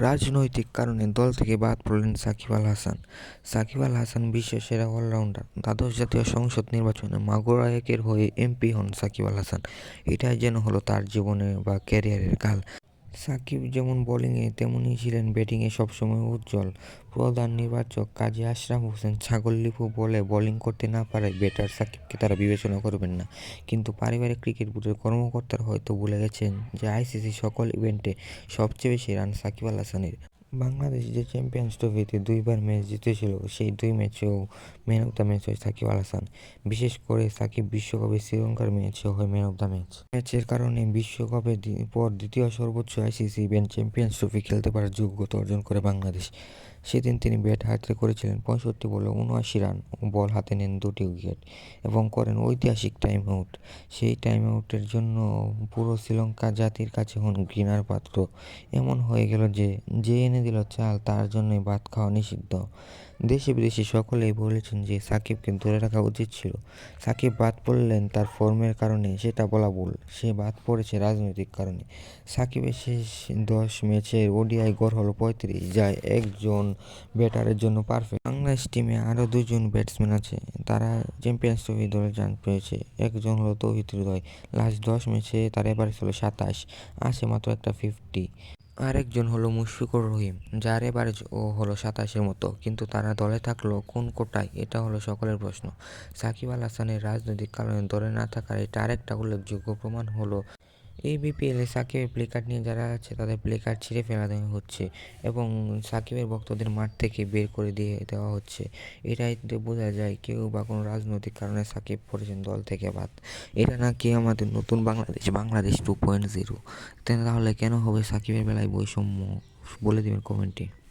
রাজনৈতিক কারণে দল থেকে বাদ পড়লেন সাকিব আল হাসান। সাকিব আল হাসান বিশ্বের সেরা অলরাউন্ডার, দ্বাদশ জাতীয় সংসদ নির্বাচনে মাগুরা একের হয়ে এমপি হন সাকিব আল হাসান। এটাই যেন হলো তার জীবনে বা ক্যারিয়ারের কাল। সাকিব যেমন বোলিংয়ে তেমনই ছিলেন ব্যাটিংয়ে সবসময় উজ্জ্বল। প্রধান নির্বাচক কাজী আশরাফ হোসেন ছাগল লিপু বলে বোলিং করতে না পারায় ব্যাটার সাকিবকে তারা বিবেচনা করবেন না। কিন্তু পারিবারিক ক্রিকেট বোর্ডের কর্মকর্তারা হয়তো ভুলে গেছেন যে আইসিসি সকল ইভেন্টে সবচেয়ে বেশি রান সাকিব আল হাসানের। বাংলাদেশ যে চ্যাম্পিয়ন্স ট্রফিতে দুইবার ম্যাচ জিতেছিল, সেই দুই ম্যাচেও ম্যান অফ দ্য ম্যাচ হয় সাকিব আল হাসান, বিশেষ করে সাকিব বিশ্বকাপে শ্রীলঙ্কার ম্যাচে হয় ম্যান অফ দ্য ম্যাচ ম্যাচের কারণে বিশ্বকাপের পর দ্বিতীয় সর্বোচ্চ আইসিসি ইভেন্ট চ্যাম্পিয়ন্স ট্রফি খেলতে পারার যোগ্যতা অর্জন করে বাংলাদেশ। সেদিন তিনি ব্যাট হাতে করেছিলেন পঁয়ষট্টি বলে উনআশি রান বল হাতে নেন দুটি উইকেট এবং করেন ঐতিহাসিক টাইম আউট সেই টাইম আউটের জন্য পুরো শ্রীলঙ্কা জাতির কাছে হন ঘৃণার পাত্র। এমন হয়ে গেল যে যে এনে দিল চাল, তার জন্যই ভাত খাওয়া নিষিদ্ধ। দেশে বিদেশে সকলেই বলেছেন যে সাকিবকে ধরে রাখা উচিত ছিল। সাকিব বাদ পড়লেন তার ফর্মের কারণে, সেটা বলা ভুল। সে বাদ পড়েছে রাজনৈতিক কারণে। সাকিবের শেষ দশ ম্যাচের ওডিআই গড় হলো পঁয়ত্রিশ, যা একজন ব্যাটারের জন্য পারফেক্ট বাংলাদেশ টিমে আরও দুজন ব্যাটসম্যান আছে। তারা চ্যাম্পিয়ন্স ট্রফি দলে চান্স পেয়েছে। একজন হলো তৌহিদ হৃদয়। লাস্ট দশ ম্যাচে তার এভারেজ হলো সাতাশ আছে মাত্র একটা ফিফটি আরেকজন হলো মুশফিকুর রহিম, যার এভারেজ ও হলো সাতাশের মতো। কিন্তু তারা দলে থাকল কোন কোটায়, এটা হলো সকলের প্রশ্ন। সাকিব আল হাসানের রাজনৈতিক কারণে দলে না থাকার এটা আরেকটা উল্লেখযোগ্য প্রমাণ হলো এই বিপিএলে সাকিবের প্লে কার্ড নিয়ে যারা আছে, তাদের প্লে কার্ড ছিঁড়ে ফেলা দেওয়া হচ্ছে এবং সাকিবের ভক্তদের মাঠ থেকে বের করে দিয়ে দেওয়া হচ্ছে। এটাই তো বোঝা যায়, কেউ বা কোনো রাজনৈতিক কারণে সাকিব পড়েছেন দল থেকে বাদ। এটা না নাকি আমাদের নতুন Bangladesh Bangladesh two point zero তাহলে কেন হবে সাকিবের বেলায় বৈষম্য? বলে দেবেন কমেন্টে।